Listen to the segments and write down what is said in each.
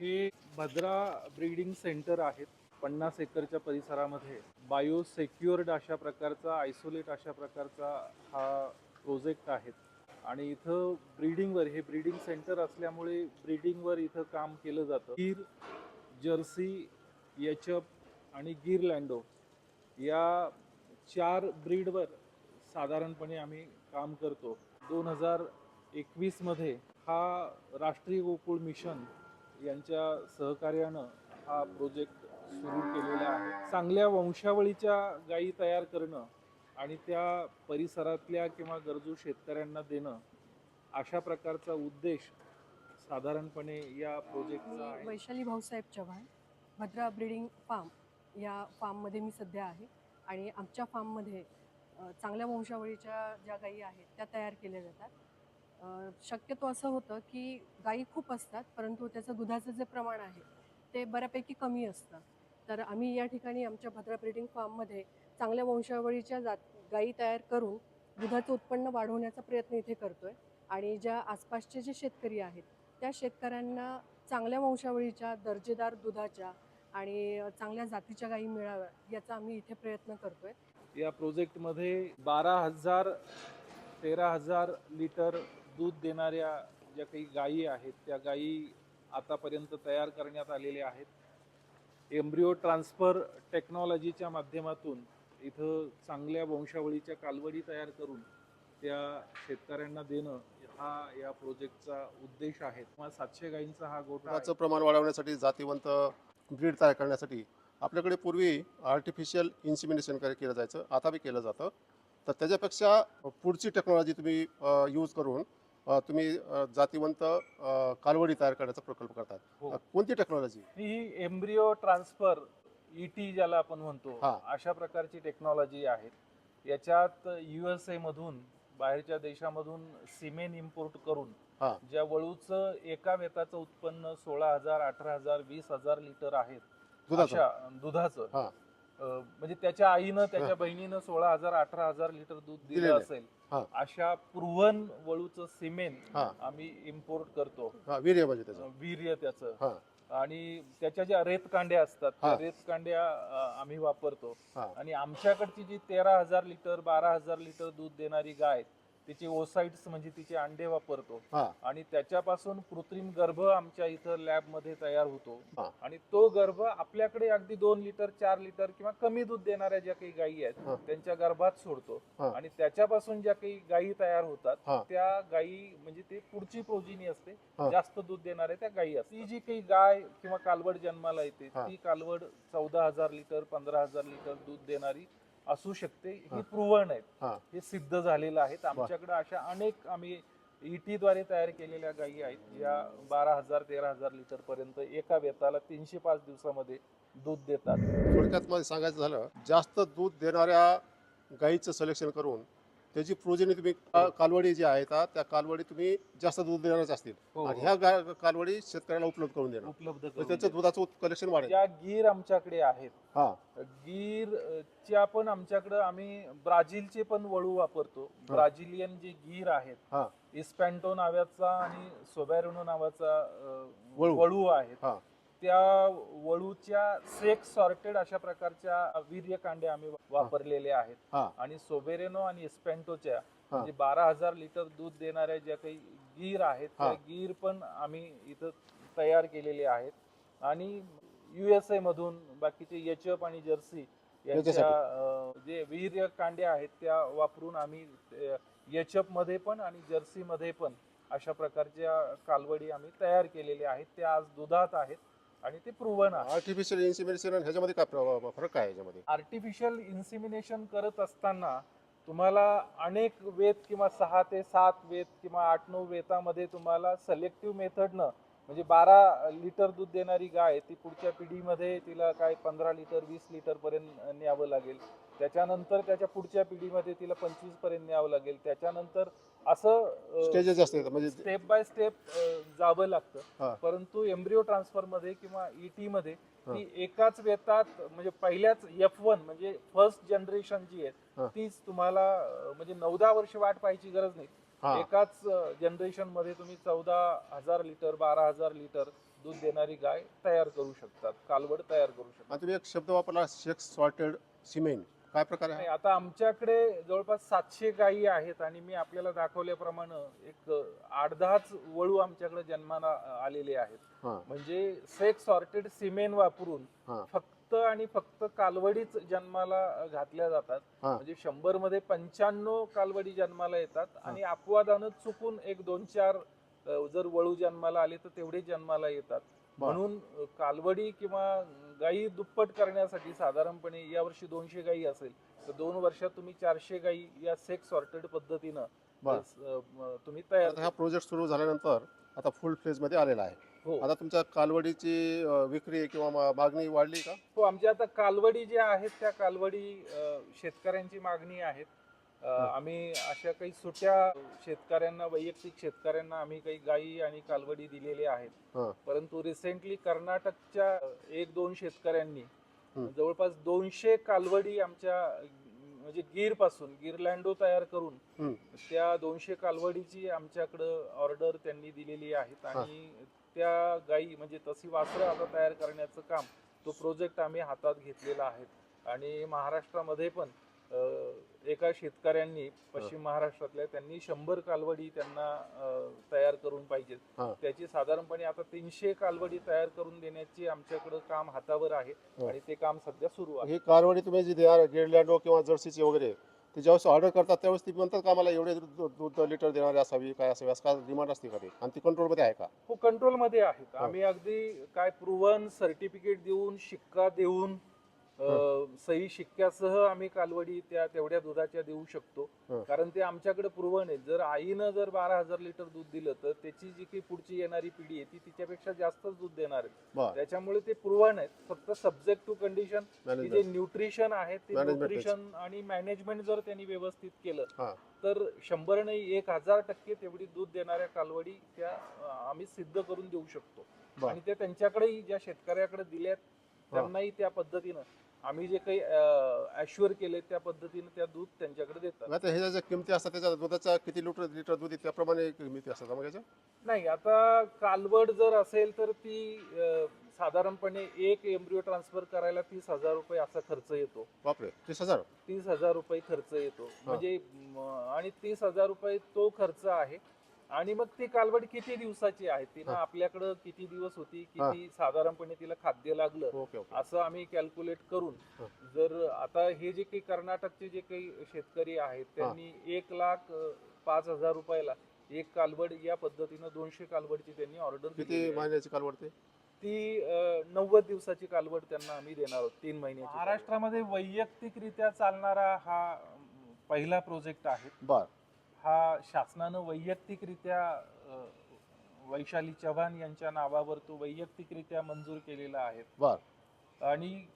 हे Bhadra breeding centre आहेत. पन्नास एकरच्या परिसरामध्ये बायो सेक्युअर्ड अशा प्रकारचा आयसोलेट अशा प्रकारचा हा प्रोजेक्ट आहे. आणि इथं ब्रीडिंगवर हे ब्रीडिंग सेंटर असल्यामुळे ब्रीडिंगवर इथं काम केलं जातं. गीर जर्सी एचअप आणि गीर लँडो या चार ब्रीडवर साधारणपणे आम्ही काम करतो. दोन हजार एकवीसमध्ये हा राष्ट्रीय गोकुळ मिशन यांच्या सहकार्यानं हा प्रोजेक्ट सुरू केलेला आहे. चांगल्या वंशावळीच्या गायी तयार करणं आणि त्या परिसरातल्या किंवा गरजू शेतकऱ्यांना देणं अशा प्रकारचा उद्देश साधारणपणे या प्रोजेक्टचा मी आहे. वैशाली भाऊसाहेब चव्हाण भद्रा ब्रीडिंग फार्म या फार्ममध्ये मी सध्या आहे आणि आमच्या फार्ममध्ये अ, चांगल्या वंशावळीच्या ज्या गायी आहेत त्या तयार केल्या जातात. शक्यतो असं होतं की गायी खूप असतात परंतु त्याचं दुधाचं जे प्रमाण आहे ते बऱ्यापैकी कमी असतं. तर आम्ही या ठिकाणी आमच्या भद्रा ब्रीडिंग फार्ममध्ये चांगल्या वंशावळीच्या जात गायी तयार करून दुधाचं उत्पन्न वाढवण्याचा प्रयत्न इथे करतोय. आणि ज्या आसपासचे जे शेतकरी आहेत त्या शेतकऱ्यांना चांगल्या वंशावळीच्या दर्जेदार दुधाच्या आणि चांगल्या जातीच्या गायी मिळाव्या याचा आम्ही इथे प्रयत्न करतोय. या प्रोजेक्टमध्ये बारा हजार तेरा हजार लिटर दूध देणाऱ्या ज्या काही गायी आहेत त्या गायी आतापर्यंत तयार करण्यात आलेल्या आहेत. एम्ब्रिओ ट्रान्सफर टेक्नॉलॉजीच्या माध्यमातून इथं चांगल्या वंशावळीच्या कालवडी तयार करून त्या शेतकऱ्यांना देणं हा या प्रोजेक्टचा उद्देश आहे. किंवा सातशे गायींचा हा गोठा प्रमाण वाढवण्यासाठी जातीवंत ब्रीड तयार करण्यासाठी आपल्याकडे पूर्वी आर्टिफिशियल इन्सिमिनेशन केलं जायचं आता बी केलं जातं. तर त्याच्यापेक्षा पुढची टेक्नॉलॉजी तुम्ही यूज करून तुम्ही जातीवंत कालवडी तयार करण्याचा प्रकल्प करतात हो. कोणती टेक्नॉलॉजी ही एम्ब्रिओ ट्रान्सफर ईटी ज्याला आपण म्हणतो. अशा प्रकारची टेक्नॉलॉजी आहे याच्यात युएसए मधून बाहेरच्या देशामधून सिमेन इम्पोर्ट करून. ज्या वळूचं एका वेताचं उत्पन्न सोळा हजार अठरा हजार वीस हजार लिटर आहेत दुधाचं म्हणजे त्याच्या आईनं त्याच्या. बहिणीनं सोळा हजार अठरा हजार लिटर दूध दिलं. असेल हा. अशा प्रुव्हन वळूचं सिमेन हा. आम्ही इम्पोर्ट करतो हा वीर्य त्याचं वीर्य त्याचं हा आणि त्याच्या ज्या रेतकांड्या असतात त्या हा. रेतकांड्या अ, आम्ही वापरतो हा आणि आमच्याकडची जी तेरा हजार लिटर बारा हजार लिटर दूध देणारी गाय तिचे ओसाइट्स म्हणजे तिचे अंडे वापरतो हा आणि त्याच्यापासून कृत्रिम गर्भ आमच्या इथं लॅबमध्ये तयार होतो. आणि तो गर्भ आपल्याकडे अगदी दोन लिटर चार लिटर किंवा कमी दूध देणाऱ्या ज्या काही गायी हा. आहेत त्यांच्या गर्भात सोडतो हा. आणि त्याच्यापासून ज्या काही गायी तयार होतात. त्या गायी म्हणजे ते पुढची प्रोजिनी असते हा. जास्त दूध देणाऱ्या त्या गायी असतात ती जी काही गाय किंवा कालवड जन्माला येते हा. ती कालवड चौदा हजार लिटर पंधरा हजार लिटर दूध देणारी असू शकते हा. प्रुव्हन आहेत. हा. हे सिद्ध झालेलं आहे आमच्याकडे अशा अनेक आम्ही ET द्वारे तयार केलेल्या गायी आहेत. ज्या बारा हजार तेरा हजार लिटर पर्यंत एका वेताला तीनशे पाच दिवसामध्ये दूध देतात. थोडक्यात मध्ये सांगायचं झालं जास्त दूध देणाऱ्या गाईचं सिलेक्शन करून त्याची प्रोजेनी तुम्ही का- कालवडी जी आहेत त्या कालवडी तुम्ही जास्त दूध देणारच असतील. हो, आणि हो. ह्या गा- कालवडी शेतकऱ्याला उपलब्ध करून देणार. उपलब्ध तर करून त्याचं. दुधाचं कलेक्शन वाढेल. ज्या गीर आमच्याकडे आहेत हा. गीर अ, च्या पण आमच्याकडे आम्ही ब्राझीलचे पण वळू वापरतो. ब्राझिलियन जे गीर आहेत इस्पॅन्टो नावाचा आणि सोबॅरोनो नावाचा अ, वळू. वळू आहेत. हा. त्या वळूच्या सेक्स सॉर्टेड अशा प्रकारच्या वीर्य कांड्या आम्ही वापरलेल्या आहेत हा आणि सोबेरेनो आणि इस्पॅन्टोच्या हा. म्हणजे बारा हजार लिटर दूध देणाऱ्या ज्या काही गीर आहेत त्या हा. गीर पण आम्ही इथं तयार केलेले आहेत आणि युएसए मधून बाकीचे एचअप आणि जर्सी यांच्या. अं, जे वीर्य कांड्या आहेत त्या वापरून आम्ही एचअपमध्ये पण आणि जर्सी मध्ये पण अशा प्रकारच्या कालवडी आम्ही तयार केलेल्या आहेत त्या आज दुधात आहेत आणि ते प्रुव्हन आहे. आर्टिफिशियल इन्सिमिनेशन आणि ह्याच्यामध्ये काय प्र- फरक काय आहे याच्यामध्ये? आर्टिफिशियल इन्सिमिनेशन करत असताना तुम्हाला अनेक वेत किंवा सहा ते सात वेत किंवा आठ नऊ वेतामध्ये तुम्हाला सिलेक्टिव्ह मेथडनं म्हणजे बारा लिटर दूध देणारी गाय ती पुढच्या पिढीमध्ये तिला काय पंधरा लिटर वीस लिटर पर्यंत न्यावं लागेल. त्याच्यानंतर त्याच्या पुढच्या पिढीमध्ये तिला पंचवीसपर्यंत न्यावं लागेल. त्याच्यानंतर असं स्टेजेस म्हणजे स्टेप बाय स्टेप जावं. लागतं परंतु एम्ब्रिओ ट्रान्सफरमध्ये किंवा ईटी मध्ये हा. ती एकाच वेतात म्हणजे पहिल्याच एफ वन म्हणजे फर्स्ट जनरेशन जी. आहे तीच तुम्हाला म्हणजे नऊदा वर्ष वाट पाहायची गरज नाही एकाच जनरेशनमध्ये तुम्ही चौदा हजार लिटर बारा हजार लिटर दूध देणारी गाय तयार करू शकतात कालवड तयार करू शकतात तुम्ही एक शब्द वापरला सेक्स सॉर्टेड सिमेंट काय प्रकार नाही, आहे आता आमच्याकडे जवळपास सातशे गायी आहेत आणि मी आपल्याला दाखवल्याप्रमाणे एक आठ दहाच वळू आमच्याकडे जन्माला अ, आलेले आहेत. हां. म्हणजे सेक्स सॉर्टेड सिमेंट वापरून हां. फक्त आणि फक्त कालवडीच जन्माला अ, घातल्या जातात. हां. म्हणजे शंभरमध्ये पंच्याण्णव कालवडी जन्माला येतात आणि अपवादानं चुकून एक दोन चार अ, जर वळू जन्माला आले तर तेवढे जन्माला येतात. बरं. म्हणून अ, कालवडी किंवा गायी दुप्पट करण्यासाठी साधारणपणे यावर्षी दोनशे गायी असेल तर दोन वर्षात तुम्ही चारशे गायी या सेक्स सॉर्टेड पद्धतीनं बरं. अ, म, तुम्ही तयार हा प्रोजेक्ट सुरू झाल्यानंतर आता फुल फेजमध्ये आलेला आहे. हो. आता तुमच्या कालवडीची अ, विक्री किंवा मा- मागणी वाढली का? हो आमच्या आता कालवडी ज्या आहेत त्या कालवडी अ, शेतकऱ्यांची मागणी आहेत. आम्ही अशा काही सुट्या शेतकऱ्यांना वैयक्तिक शेतकऱ्यांना आम्ही काही गायी आणि कालवडी दिलेल्या आहेत. परंतु रिसेंटली कर्नाटकच्या एक दोन शेतकऱ्यांनी. जवळपास दोनशे कालवडी आमच्या म्हणजे गीरपासून गिरलँडो तयार करून. त्या दोनशे कालवडीची आमच्याकडं ऑर्डर त्यांनी दिलेली आहेत. आणि त्या गायी म्हणजे तशी वासरं आता तयार करण्याचं काम तो प्रोजेक्ट आम्ही हातात घेतलेला आहे. आणि महाराष्ट्रामध्ये पण एका शेतकऱ्यांनी पश्चिम महाराष्ट्रातल्या त्यांनी शंभर कालवडी त्यांना तयार करून पाहिजेत. त्याची साधारणपणे आता तीनशे कालवडी तयार करून देण्याची आमच्याकडं काम हातावर आहे. आणि ते काम सध्या सुरू आहे ही कालवडी तुम्ही जी गेडलँडो किंवा जर्सीची वगैरे ते ज्यावेळेस ऑर्डर करतात त्यावेळेस ती म्हणतात का मला एवढे दूध लिटर देणारी असावी काय असावी असं काय डिमांड असते का ती आणि ती कंट्रोलमध्ये आहे का हो कंट्रोलमध्ये आहेत हा. आम्ही अगदी काय प्रूव्हन सर्टिफिकेट देऊन शिक्का देऊन सही शिक्क्यासह आम्ही कालवडी त्या तेवढ्या दुधाच्या देऊ शकतो. कारण ते आमच्याकडे प्रूव्हन आहे. जर आईनं जर बारा हजार लिटर दूध दिलं तर त्याची जी काही पुढची येणारी पिढी आहे ती तिच्यापेक्षा जास्तच दूध देणार आहे. त्याच्यामुळे ते प्रूव्हन आहेत फक्त सब्जेक्ट टू कंडिशन जे न्यूट्रिशन आहे ते न्यूट्रिशन आणि मॅनेजमेंट जर त्यांनी व्यवस्थित केलं. तर शंभर नाही एक हजार टक्के तेवढी दूध देणाऱ्या कालवडी त्या आम्ही सिद्ध करून देऊ शकतो. आणि त्या त्यांच्याकडेही ज्या शेतकऱ्याकडे दिल्यात त्यांनाही त्या पद्धतीनं आम्ही जे काही अश्युअर केले त्या पद्धतीनं त्या दूध त्यांच्याकडे देतात. आता ह्याच्या ज्या किमती असतात त्याच्या दुधाच्या किती लिटर लिटर दूध आहे त्याप्रमाणे किमती असतात मग याच्या नाही आता कालवड जर असेल तर ती अं, साधारणपणे एक एम्ब्रिओ ट्रान्सफर करायला तीस हजार रुपये असा खर्च येतो. बापरे तीस हजार? तीस हजार रुपये खर्च येतो. म्हणजे म, आणि तीस हजार रुपये तो खर्च आहे. आणि मग ती कालवड किती दिवसाची आहे? तिनं हा. आपल्याकडं किती दिवस होती? किती साधारणपणे तिला खाद्य लागलं? Okay okay. असं आम्ही कॅल्क्युलेट करून. जर आता हे जे काही कर्नाटकचे जे काही शेतकरी आहेत त्यांनी एक लाख अ, पाच हजार रुपयाला एक कालवड या पद्धतीनं दोनशे कालवडची त्यांनी ऑर्डर किती महिन्याची कालवडते ती? अ, नव्वद दिवसाची कालवड त्यांना आम्ही देणार आहोत तीन महिन्याची महाराष्ट्रामध्ये वैयक्तिकरित्या चालणारा हा पहिला प्रोजेक्ट आहे. बर. हा शासनानं वैयक्तिकरित्या वैशाली चव्हाण यांच्या नावावर तो वैयक्तिकरित्या मंजूर केलेला आहे. बर. आणि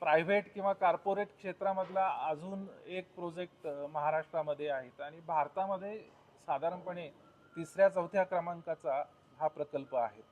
प्रायव्हेट किंवा कॉर्पोरेट क्षेत्रामधला अजून एक प्रोजेक्ट महाराष्ट्रामध्ये आहेत. आणि भारतामध्ये साधारणपणे तिसऱ्या चौथ्या क्रमांकाचा हा प्रकल्प आहे.